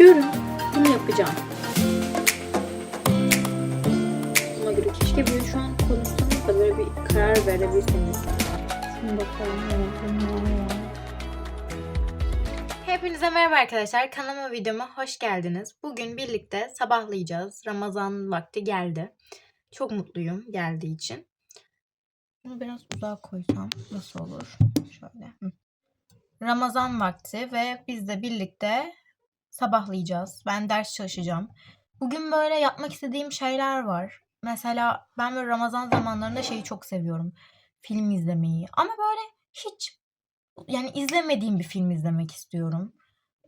görün. Bunu yapacağım. Buna göre keşke böyle şu an konuşsanız da böyle bir karar verebilseniz. Şimdi bakalım. Hepinize merhaba arkadaşlar. Kanalıma videoma hoş geldiniz. Bugün birlikte sabahlayacağız. Ramazan vakti geldi. Çok mutluyum geldiği için. Bunu biraz uzağa koysam nasıl olur? Şöyle. Ramazan vakti ve biz de birlikte sabahlayacağız. Ben ders çalışacağım. Bugün böyle yapmak istediğim şeyler var. Mesela ben böyle Ramazan zamanlarında şeyi çok seviyorum. Film izlemeyi. Ama böyle hiç yani izlemediğim bir film izlemek istiyorum.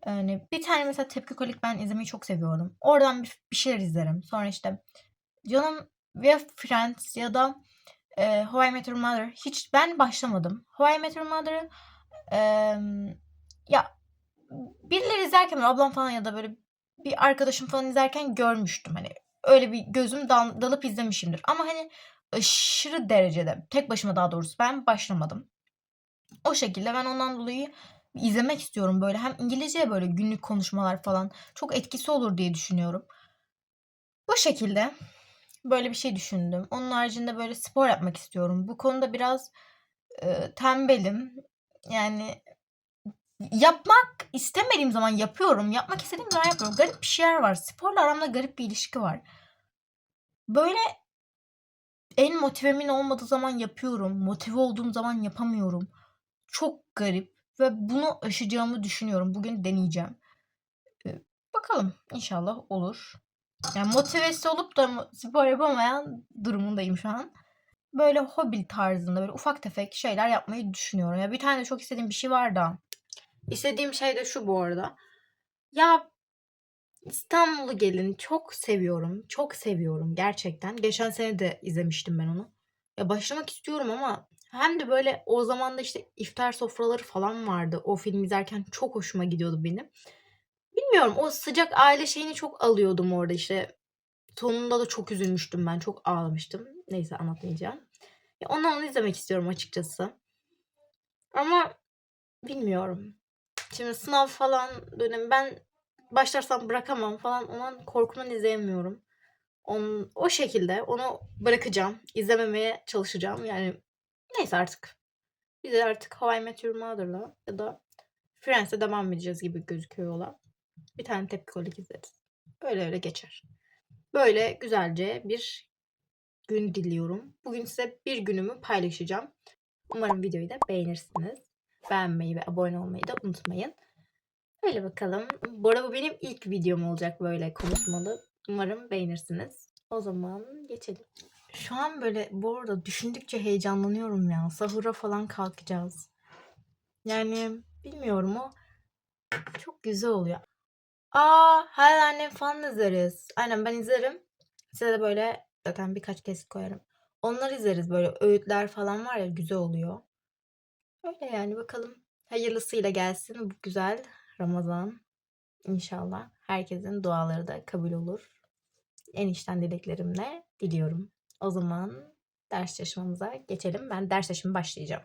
Yani bir tane mesela Tepki Kolik ben izlemeyi çok seviyorum. Oradan bir, bir şeyler izlerim. Sonra işte canım ya Friends ya da e, How I Met Your Mother hiç ben başlamadım. How I Met Your Mother'ı e, ya birileri izlerken ablam falan ya da böyle bir arkadaşım falan izlerken görmüştüm. Hani öyle bir gözüm dal- dalıp izlemişimdir. Ama hani aşırı derecede tek başıma daha doğrusu ben başlamadım. O şekilde ben ondan dolayı izlemek istiyorum böyle. Hem İngilizce böyle günlük konuşmalar falan çok etkisi olur diye düşünüyorum. Bu şekilde böyle bir şey düşündüm. Onun haricinde böyle spor yapmak istiyorum. Bu konuda biraz e, tembelim. Yani yapmak istemediğim zaman yapıyorum. Yapmak istediğim zaman yapıyorum. Garip bir şeyler var. Sporla aramda garip bir ilişki var. Böyle en motivemin olmadığı zaman yapıyorum. Motive olduğum zaman yapamıyorum. Çok garip ve bunu aşacağımı düşünüyorum. Bugün deneyeceğim. Ee, bakalım inşallah olur. Yani motivesi olup da spor yapamayan durumundayım şu an. Böyle hobi tarzında böyle ufak tefek şeyler yapmayı düşünüyorum. Ya bir tane de çok istediğim bir şey var da. İstediğim şey de şu bu arada. Ya İstanbul'u gelin çok seviyorum. Çok seviyorum gerçekten. Geçen sene de izlemiştim ben onu. Ya başlamak istiyorum ama hem de böyle o zaman da işte iftar sofraları falan vardı. O film izlerken çok hoşuma gidiyordu benim. Bilmiyorum o sıcak aile şeyini çok alıyordum orada işte. Sonunda da çok üzülmüştüm ben. Çok ağlamıştım. Neyse anlatmayacağım. Ya ondan onu izlemek istiyorum açıkçası. Ama bilmiyorum. Şimdi sınav falan dönemi ben başlarsam bırakamam falan. Ondan korkudan izleyemiyorum. Onun, o şekilde onu bırakacağım. İzlememeye çalışacağım. Yani neyse artık. Biz de artık How I Met Your Mother'la ya da Friends'e devam edeceğiz gibi gözüküyor yola. Bir tane tepki kolik izleriz. Öyle öyle geçer. Böyle güzelce bir gün diliyorum. Bugün size bir günümü paylaşacağım. Umarım videoyu da beğenirsiniz. Beğenmeyi ve abone olmayı da unutmayın. Öyle bakalım. Bu arada bu benim ilk videom olacak böyle konuşmalı. Umarım beğenirsiniz. O zaman geçelim. Şu an böyle bu arada düşündükçe heyecanlanıyorum ya. Sahura falan kalkacağız. Yani bilmiyorum o çok güzel oluyor. Aa, hayal annem falan izleriz. Aynen ben izlerim. Size de böyle zaten birkaç kez koyarım. Onları izleriz böyle öğütler falan var ya güzel oluyor. Öyle yani bakalım. Hayırlısıyla gelsin bu güzel Ramazan. İnşallah herkesin duaları da kabul olur. En içten dileklerimle diliyorum. O zaman ders çalışmamıza geçelim. Ben ders çalışmaya başlayacağım.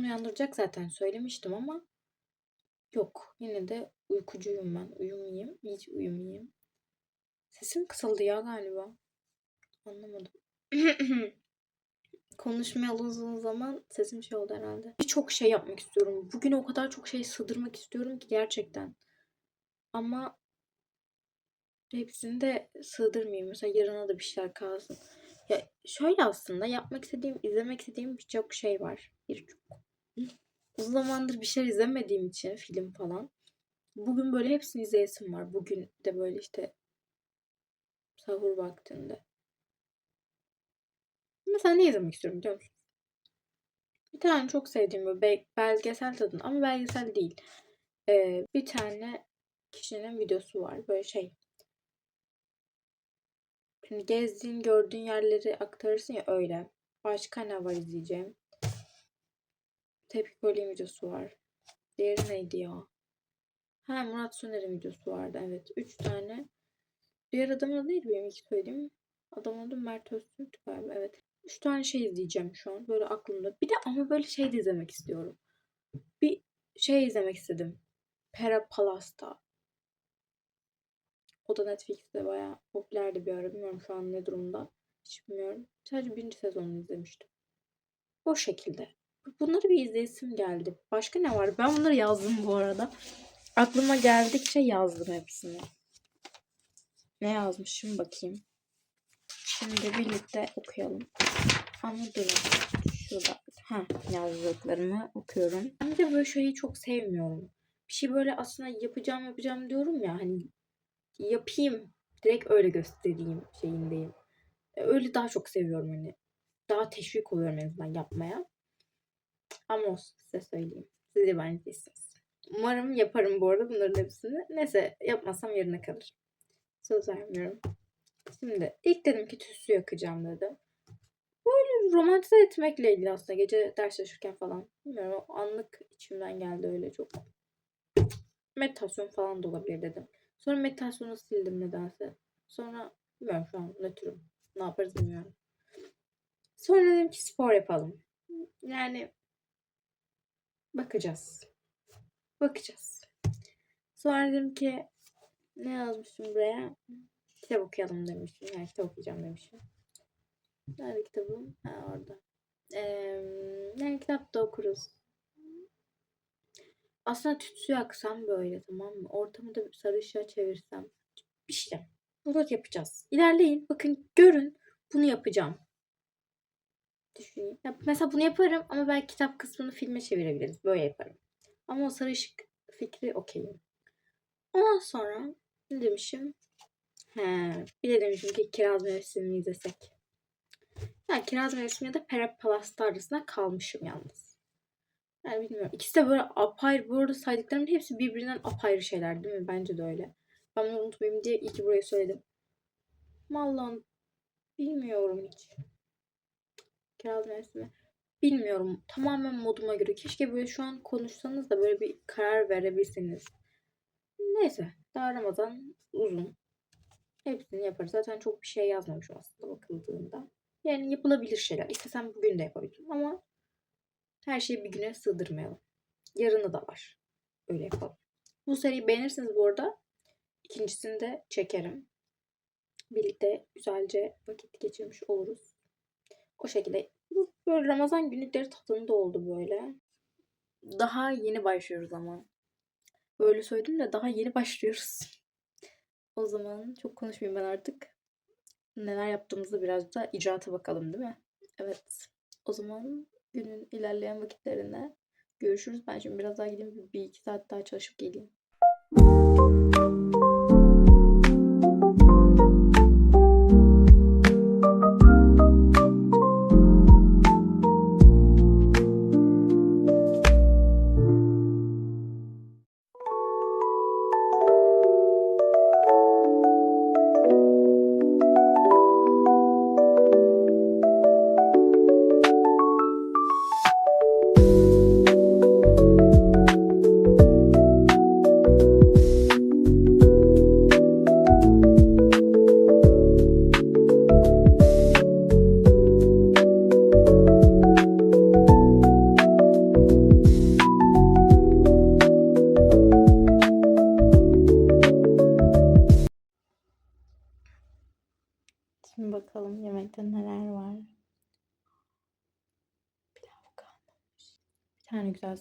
Falan uyandıracak zaten söylemiştim ama yok. Yine de uykucuyum ben. Uyumayayım. Hiç uyumayayım. Sesim kısıldı ya galiba. Anlamadım. Konuşmayalı uzun zaman sesim şey oldu herhalde. Birçok şey yapmak istiyorum. Bugün o kadar çok şey sığdırmak istiyorum ki gerçekten. Ama hepsini de sığdırmayayım. Mesela yarına da bir şeyler kalsın. Ya şöyle aslında yapmak istediğim, izlemek istediğim birçok şey var. Birçok. Uzun zamandır bir şey izlemediğim için film falan. Bugün böyle hepsini izleyesim var. Bugün de böyle işte sahur vaktinde. Mesela ne izlemek istiyorum biliyor musun? Bir tane çok sevdiğim böyle be- belgesel tadında ama belgesel değil. Ee, bir tane kişinin videosu var. Böyle şey. Hani gezdiğin, gördüğün yerleri aktarırsın ya öyle. Başka ne var izleyeceğim? Tepki Böleğin videosu var. Diğeri neydi ya? Ha Murat Soner'in videosu vardı evet. Üç tane. Diğer adamın adı neydi benim ilk söylediğim? Adamın adı Mert Öztürk galiba evet. Üç tane şey izleyeceğim şu an. Böyle aklımda. Bir de ama böyle şey de izlemek istiyorum. Bir şey izlemek istedim. Pera Palas'ta. O da Netflix'te bayağı popülerdi bir ara. Bilmiyorum şu an ne durumda. Hiç bilmiyorum. Sadece birinci sezonunu izlemiştim. O şekilde. Bunları bir izleyesim geldi. Başka ne var? Ben bunları yazdım bu arada. Aklıma geldikçe yazdım hepsini. Ne yazmışım bakayım. Şimdi birlikte okuyalım. Ama durun. Şurada. Ha, yazdıklarımı okuyorum. Ben de böyle şeyi çok sevmiyorum. Bir şey böyle aslında yapacağım yapacağım diyorum ya hani yapayım. Direkt öyle göstereyim şeyindeyim. Öyle daha çok seviyorum hani. Daha teşvik oluyorum en azından yapmaya. Ama olsun size söyleyeyim. Siz değilsiniz. Umarım yaparım bu arada bunların hepsini. Neyse yapmazsam yarına kalır. Söz vermiyorum. Şimdi ilk dedim ki tütsü yakacağım dedim. Böyle romantize etmekle ilgili aslında gece ders çalışırken falan. Bilmiyorum o anlık içimden geldi öyle çok. Meditasyon falan da olabilir dedim. Sonra meditasyonu sildim nedense. Sonra bilmiyorum şu an nötrüm. Ne yaparız bilmiyorum. Sonra dedim ki spor yapalım. Yani bakacağız. Bakacağız. Sonra dedim ki ne yazmışım buraya? Kitap okuyalım demişim. Yani kitap okuyacağım demişim. Nerede kitabım? Ha orada. Ee, yani kitap da okuruz. Aslında tütsü yaksam böyle tamam mı? Ortamı da sarı ışığa çevirsem. Bir şey. Bunu yapacağız. İlerleyin. Bakın görün. Bunu yapacağım. Düşüneyim. Ya mesela bunu yaparım ama belki kitap kısmını filme çevirebiliriz. Böyle yaparım. Ama o sarı ışık fikri okeyim. Ondan sonra ne demişim? He, bir de demişim ki Kiraz Mevsimi'ni izlesek. Yani Kiraz Mevsimi ya da Pera Palas'ta arasında kalmışım yalnız. Yani bilmiyorum. İkisi de böyle apayrı. Bu arada saydıklarımın hepsi birbirinden apayrı şeyler değil mi? Bence de öyle. Ben bunu unutmayayım diye iyi ki buraya söyledim. Vallahi bilmiyorum hiç. Kiraz Mevsimi. Bilmiyorum. Tamamen moduma göre. Keşke böyle şu an konuşsanız da böyle bir karar verebilseniz. Neyse. Daha Ramazan uzun. Hepsini yaparız. Zaten çok bir şey yazmamışım aslında bakıldığında. Yani yapılabilir şeyler. İstesem bugün de yapabilirim ama her şeyi bir güne sığdırmayalım. Yarını da var. Öyle yapalım. Bu seriyi beğenirsiniz bu arada. İkincisini de çekerim. Birlikte güzelce vakit geçirmiş oluruz. O şekilde. Böyle Ramazan günlükleri tadında oldu böyle. Daha yeni başlıyoruz ama. Böyle söyledim de daha yeni başlıyoruz. O zaman çok konuşmayayım ben artık. Neler yaptığımızı biraz da icraata bakalım değil mi? Evet. O zaman günün ilerleyen vakitlerinde görüşürüz. Ben şimdi biraz daha gideyim. Bir iki saat daha çalışıp geleyim.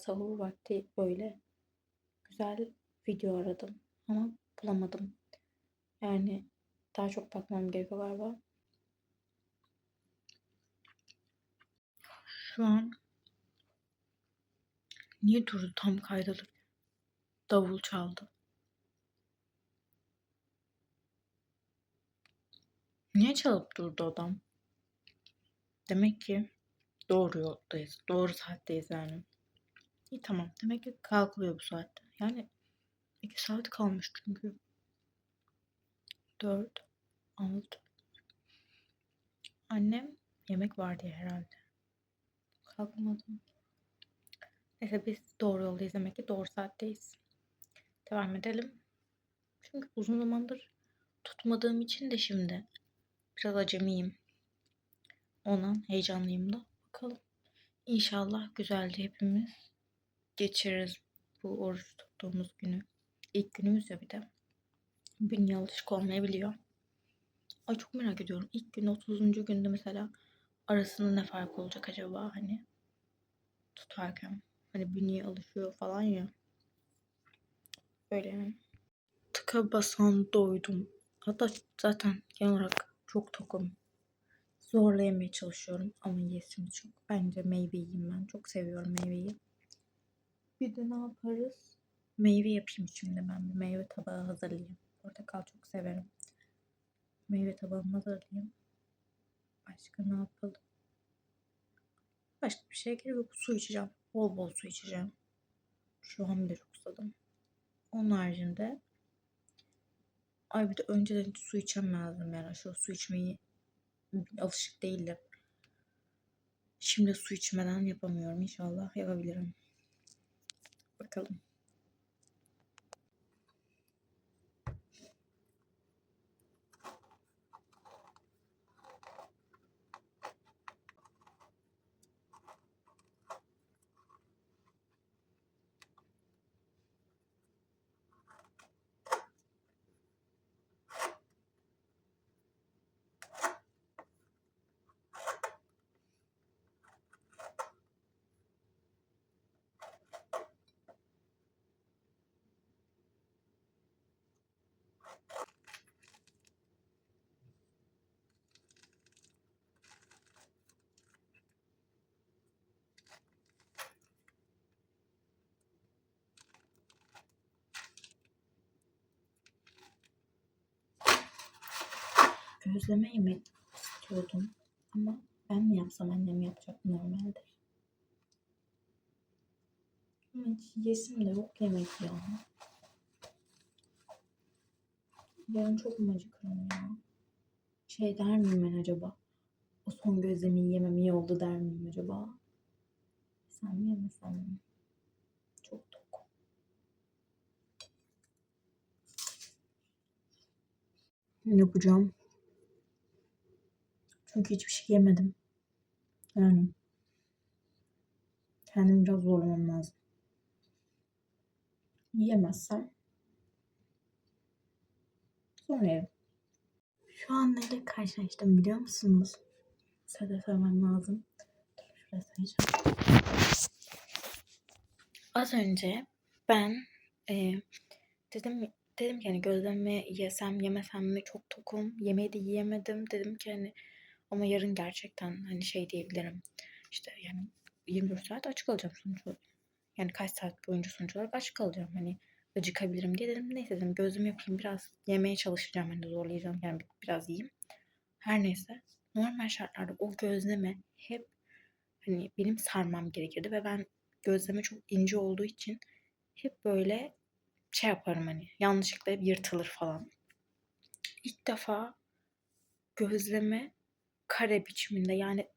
Sahur vakti böyle güzel video aradım ama bulamadım. Yani daha çok bakmam gerekiyor galiba. Şu an niye durdu tam kaydalı? Davul çaldı. Niye çalıp durdu adam? Demek ki doğru yoldayız. Doğru saatteyiz yani. İyi tamam. Demek ki kalkılıyor bu saatte. Yani iki saat kalmış çünkü. Dört, altı. Annem yemek var diye herhalde. Kalkmadım. Neyse biz doğru yoldayız demek ki doğru saatteyiz. Devam edelim. Çünkü uzun zamandır tutmadığım için de şimdi biraz acemiyim. Ondan heyecanlıyım da. Bakalım. İnşallah güzelce hepimiz geçiririz bu oruç tuttuğumuz günü. İlk günümüz ya bir de. Bünye alışık olmayabiliyor. Ay çok merak ediyorum. İlk gün 30. günde mesela arasında ne fark olacak acaba hani tutarken. Hani bünye alışıyor falan ya. Öyle yani. Tıka basan doydum. Hatta zaten genel olarak çok tokum. Zorla yemeye çalışıyorum ama yesim çok. Bence meyve yiyeyim ben. Çok seviyorum meyveyi. Bir de ne yaparız? Meyve yapayım şimdi ben. Bir meyve tabağı hazırlayayım. Portakal çok severim. Meyve tabağımı hazırlayayım. Başka ne yapalım? Başka bir şey gerek yok. Su içeceğim. Bol bol su içeceğim. Şu an bile çok susadım. Onun haricinde ay bir de önceden su içemezdim yani. Şu su içmeyi alışık değildim. Şimdi su içmeden yapamıyorum. İnşallah yapabilirim. Bakalım. Gözleme yemek istiyordum. Ama ben mi yapsam annem yapacak normalde. Ama hiç yesim de yok yemek ya. Ben çok mu acıkırım ya? Şey der miyim ben acaba? O son gözlemeyi yemem iyi oldu der miyim acaba? Sen mi yemesem mi? Çok tok. Yapacağım. Çünkü hiçbir şey yemedim. Yani kendimi biraz zorlamam lazım. Yiyemezsem sonra yerim. Şu an neyle karşılaştım biliyor musunuz? Size söylemem lazım. Şuraya sayacağım. Az önce ben e, dedim dedim ki hani gözleme yesem yemesem mi çok tokum. Yemeği de yiyemedim. Dedim ki hani ama yarın gerçekten hani şey diyebilirim. İşte yani 24 saat aç kalacağım sonuç olarak. Yani kaç saat boyunca sonuç olarak aç kalacağım. Hani acıkabilirim diye dedim. Neyse dedim gözüm yapayım biraz yemeye çalışacağım. Hani zorlayacağım yani biraz yiyeyim. Her neyse. Normal şartlarda o gözleme hep hani benim sarmam gerekirdi ve ben gözleme çok ince olduğu için hep böyle şey yaparım hani yanlışlıkla hep yırtılır falan. İlk defa gözleme kare biçiminde yani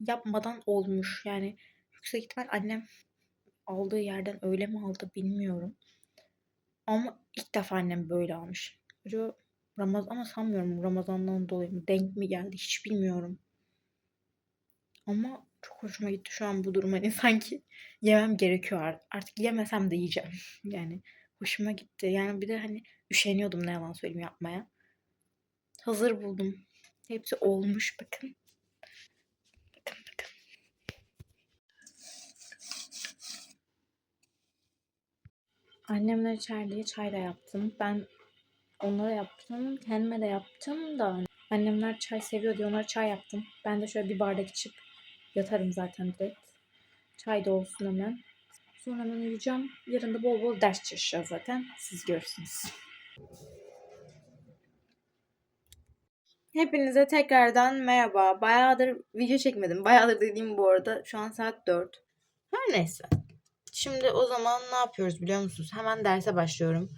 yapmadan olmuş. Yani yüksek ihtimal annem aldığı yerden öyle mi aldı bilmiyorum. Ama ilk defa annem böyle almış. Acaba Ramazan ama sanmıyorum Ramazan'dan dolayı mı denk mi geldi hiç bilmiyorum. Ama çok hoşuma gitti şu an bu durum hani sanki yemem gerekiyor artık yemesem de yiyeceğim yani hoşuma gitti yani bir de hani üşeniyordum ne yalan söyleyeyim yapmaya hazır buldum Hepsi olmuş bakın. Bakın bakın. Annemler içeride çay da yaptım. Ben onlara yaptım. Kendime de yaptım da annemler çay seviyor diye onlara çay yaptım. Ben de şöyle bir bardak içip yatarım zaten direkt. Çay da olsun hemen. Sonra ben uyuyacağım. Yarın da bol bol ders çalışacağız zaten. Siz görürsünüz. Hepinize tekrardan merhaba. Bayağıdır video çekmedim. Bayağıdır dediğim bu arada şu an saat 4. Her neyse. Şimdi o zaman ne yapıyoruz biliyor musunuz? Hemen derse başlıyorum.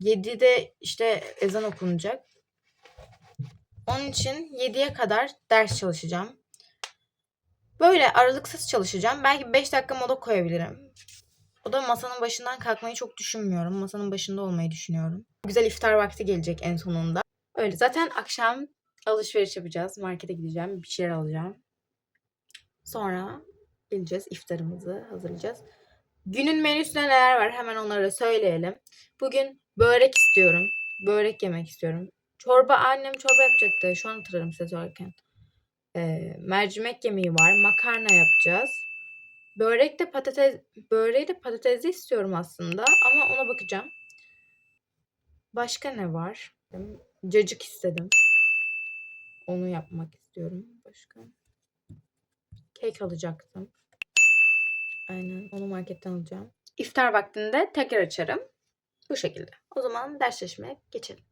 7'de işte ezan okunacak. Onun için 7'ye kadar ders çalışacağım. Böyle aralıksız çalışacağım. Belki 5 dakika mola koyabilirim. O da masanın başından kalkmayı çok düşünmüyorum. Masanın başında olmayı düşünüyorum. Güzel iftar vakti gelecek en sonunda. Öyle zaten akşam alışveriş yapacağız. Markete gideceğim. Bir şeyler alacağım. Sonra geleceğiz. iftarımızı hazırlayacağız. Günün menüsünde neler var hemen onları söyleyelim. Bugün börek istiyorum. Börek yemek istiyorum. Çorba annem çorba yapacaktı. Şu an hatırlarım size söylerken. Ee, mercimek yemeği var. Makarna yapacağız. Börek de patates, böreği de patatesli istiyorum aslında ama ona bakacağım. Başka ne var? Cacık istedim. Onu yapmak istiyorum. Başka. Kek alacaktım. Aynen. Onu marketten alacağım. İftar vaktinde tekrar açarım. Bu şekilde. O zaman ders çalışmaya geçelim.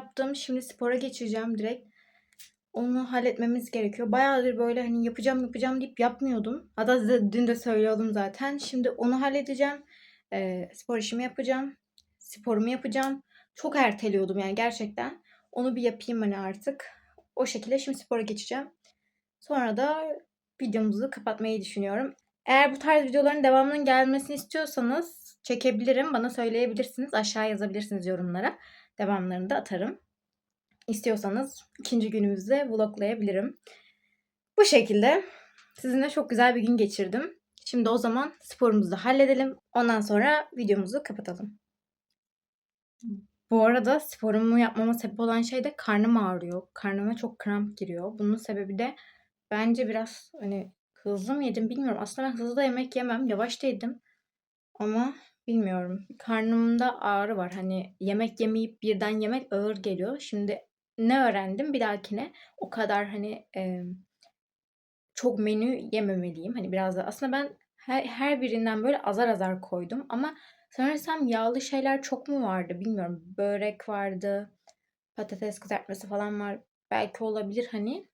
Yaptım. Şimdi spora geçeceğim direkt. Onu halletmemiz gerekiyor. Bayağıdır böyle hani yapacağım yapacağım deyip yapmıyordum. Hatta dün de söylüyordum zaten. Şimdi onu halledeceğim. Ee, spor işimi yapacağım. Sporumu yapacağım. Çok erteliyordum yani gerçekten. Onu bir yapayım hani artık. O şekilde şimdi spora geçeceğim. Sonra da videomuzu kapatmayı düşünüyorum. Eğer bu tarz videoların devamının gelmesini istiyorsanız çekebilirim. Bana söyleyebilirsiniz. Aşağı yazabilirsiniz yorumlara devamlarını da atarım. İstiyorsanız ikinci günümüzde vloglayabilirim. Bu şekilde sizinle çok güzel bir gün geçirdim. Şimdi o zaman sporumuzu halledelim. Ondan sonra videomuzu kapatalım. Bu arada sporumu yapmama sebep olan şey de karnım ağrıyor. Karnıma çok kramp giriyor. Bunun sebebi de bence biraz hani hızlı mı yedim bilmiyorum. Aslında ben hızlı da yemek yemem. Yavaş da yedim. Ama Bilmiyorum. Karnımda ağrı var. Hani yemek yemeyip birden yemek ağır geliyor. Şimdi ne öğrendim bir dahakine o kadar hani e, çok menü yememeliyim. Hani biraz da aslında ben her, her birinden böyle azar azar koydum ama sanırsam yağlı şeyler çok mu vardı bilmiyorum. Börek vardı, patates kızartması falan var. Belki olabilir hani.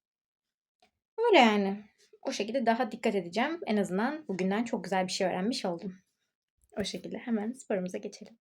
Öyle yani. O şekilde daha dikkat edeceğim. En azından bugünden çok güzel bir şey öğrenmiş oldum. O şekilde hemen sporumuza geçelim.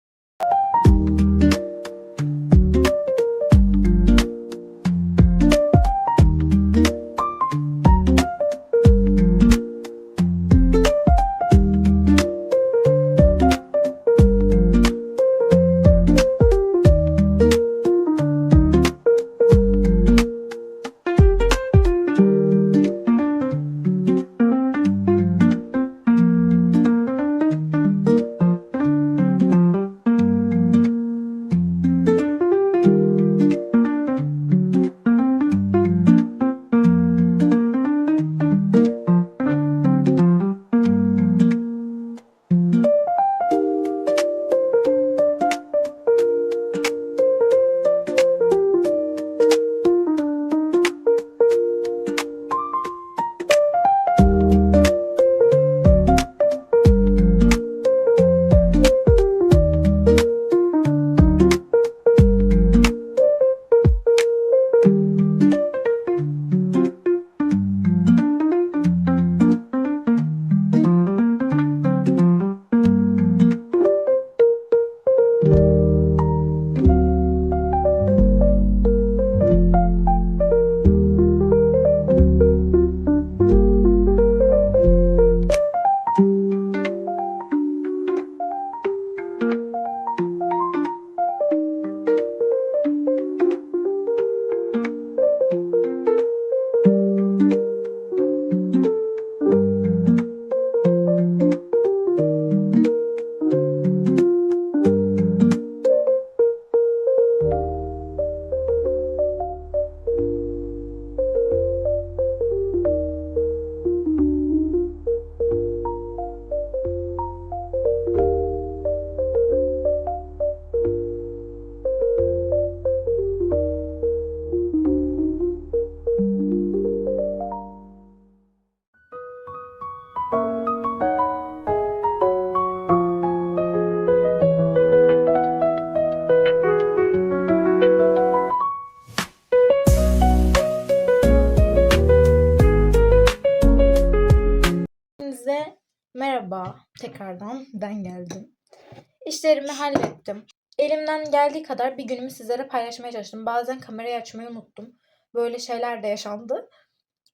İşlerimi hallettim. Elimden geldiği kadar bir günümü sizlere paylaşmaya çalıştım. Bazen kamerayı açmayı unuttum. Böyle şeyler de yaşandı.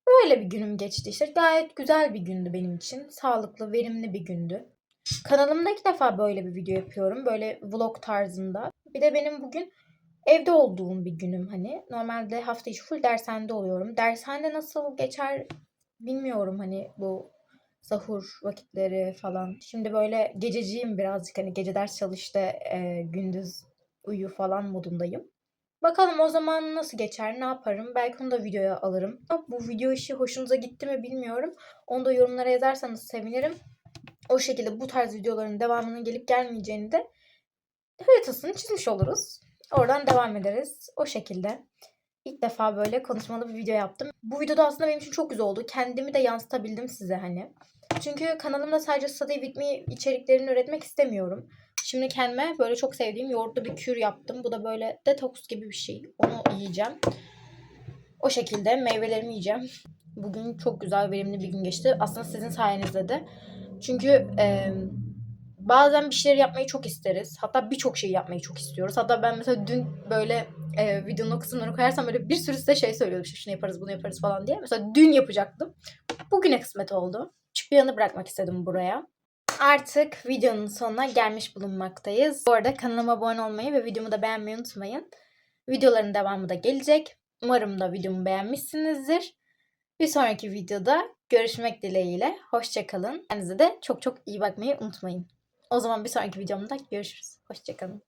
Böyle bir günüm geçti işte. Gayet güzel bir gündü benim için. Sağlıklı, verimli bir gündü. Kanalımda ilk defa böyle bir video yapıyorum. Böyle vlog tarzında. Bir de benim bugün evde olduğum bir günüm hani. Normalde hafta içi full dershanede oluyorum. Dershanede nasıl geçer bilmiyorum hani bu sahur vakitleri falan. Şimdi böyle gececiyim birazcık hani gece ders çalıştı e, gündüz uyu falan modundayım. Bakalım o zaman nasıl geçer, ne yaparım? Belki onu da videoya alırım. Bu video işi hoşunuza gitti mi bilmiyorum. Onu da yorumlara yazarsanız sevinirim. O şekilde bu tarz videoların devamının gelip gelmeyeceğini de haritasını çizmiş oluruz. Oradan devam ederiz. O şekilde. İlk defa böyle konuşmalı bir video yaptım. Bu videoda aslında benim için çok güzel oldu. Kendimi de yansıtabildim size hani. Çünkü kanalımda sadece study with me içeriklerini üretmek istemiyorum. Şimdi kendime böyle çok sevdiğim yoğurtlu bir kür yaptım. Bu da böyle detoks gibi bir şey. Onu yiyeceğim. O şekilde meyvelerimi yiyeceğim. Bugün çok güzel, verimli bir gün geçti. Aslında sizin sayenizde de. Çünkü e, bazen bir şeyler yapmayı çok isteriz. Hatta birçok şey yapmayı çok istiyoruz. Hatta ben mesela dün böyle e, videonun o kısımlarını koyarsam böyle bir sürü size şey söylüyordum. İşte şunu yaparız, bunu yaparız falan diye. Mesela dün yapacaktım. Bugüne kısmet oldu. Küçük yanı bırakmak istedim buraya. Artık videonun sonuna gelmiş bulunmaktayız. Bu arada kanalıma abone olmayı ve videomu da beğenmeyi unutmayın. Videoların devamı da gelecek. Umarım da videomu beğenmişsinizdir. Bir sonraki videoda görüşmek dileğiyle. Hoşçakalın. Kendinize de çok çok iyi bakmayı unutmayın. O zaman bir sonraki videomda görüşürüz. Hoşçakalın.